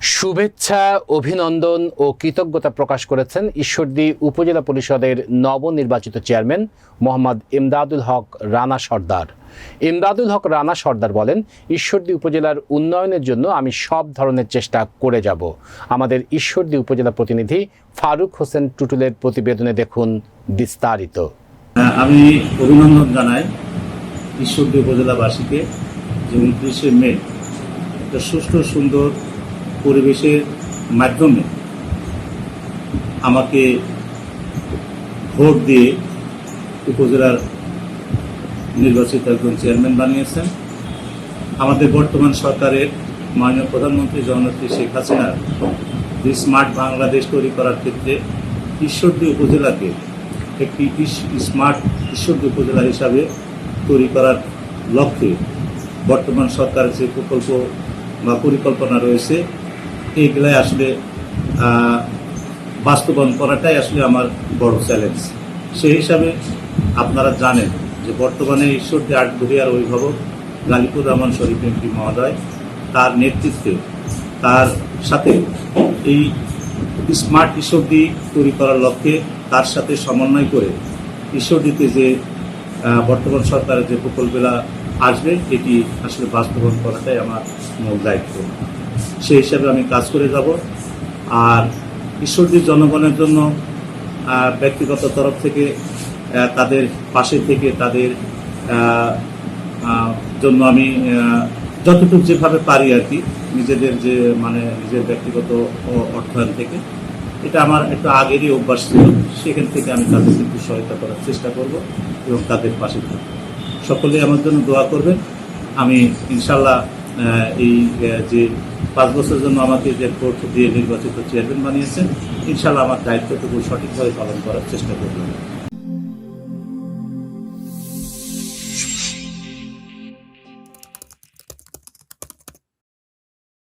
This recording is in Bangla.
শুভেচ্ছা, অভিনন্দন ও কৃতজ্ঞতা প্রকাশ করেছেন ঈশ্বরদী উপজেলা পরিষদের নবনির্বাচিত চেয়ারম্যান মোহাম্মদ ইমদাদুল হক রানা সর্দার। ইমদাদুল হক রানা সর্দার বলেন, ঈশ্বরদী উপজেলার উন্নয়নের জন্য আমি সব ধরনের চেষ্টা করে যাব। আমাদের ঈশ্বরদী উপজেলা প্রতিনিধি ফারুক হোসেন টুটুলের প্রতিবেদনে দেখুন বিস্তারিত। আমি অভিনন্দন জানাই ঈশ্বরদী উপজেলাবাসীকে যে উনত্রিশে মে একটা সুষ্ঠু, সুন্দর পরিবেশের মাধ্যমে আমাকে ভোট দিয়ে উপজেলার নির্বাচিত একজন চেয়ারম্যান বানিয়েছেন। আমাদের বর্তমান সরকারের মাননীয় প্রধানমন্ত্রী জননেত্রী শেখ হাসিনার যে স্মার্ট বাংলাদেশ তৈরি করার ক্ষেত্রে ঈশ্বরদী উপজেলাকে একটি স্মার্ট ঈশ্বরদী উপজেলা হিসাবে তৈরি করার লক্ষ্যে বর্তমান সরকারের যে প্রকল্প বা পরিকল্পনা রয়েছে এইগুলাই আসলে বাস্তবায়ন করাটাই আসলে আমার বড় চ্যালেঞ্জ সেই হিসাবে আপনারা জানেন যে বর্তমানে ঈশ্বরদী আটঘরিয়ার অভিভাবক গালিপুর রহমান শরীফ এমপি মহোদয় তার নেতৃত্বে তার সাথে এই স্মার্ট ঈশ্বরদী তৈরি করার লক্ষ্যে তার সাথে সমন্বয় করে ঈশ্বরদীতে যে বর্তমান সরকারের যে প্রকল্পগুলা আসবে, এটি আসলে বাস্তবায়ন করাটাই আমার মূল দায়িত্ব। সেই হিসাবে আমি কাজ করে যাব। আর ঈশ্বরদীর জনগণের জন্য ব্যক্তিগত তরফ থেকে তাদের পাশে থেকে, তাদের জন্য আমি যতটুকু যেভাবে পারি আর কি, নিজেদের যে মানে নিজের ব্যক্তিগত অর্থায়ন থেকে, এটা আমার একটু আগেরই অভ্যাস ছিল, সেখান থেকে আমি তাদেরকে একটু সহায়তা করার চেষ্টা করব এবং তাদের পাশে থাকব। সকলে আমার জন্য দোয়া করবেন। আমি ইনশাল্লাহ এই যে পাঁচ বছরের জন্য আমাকে যে ভোট দিয়ে নির্বাচিত চেয়ারম্যান বানিয়েছেন ইনশাল্লাহ আমার দায়িত্বটুকু সঠিকভাবে পালন করার চেষ্টা করবেন।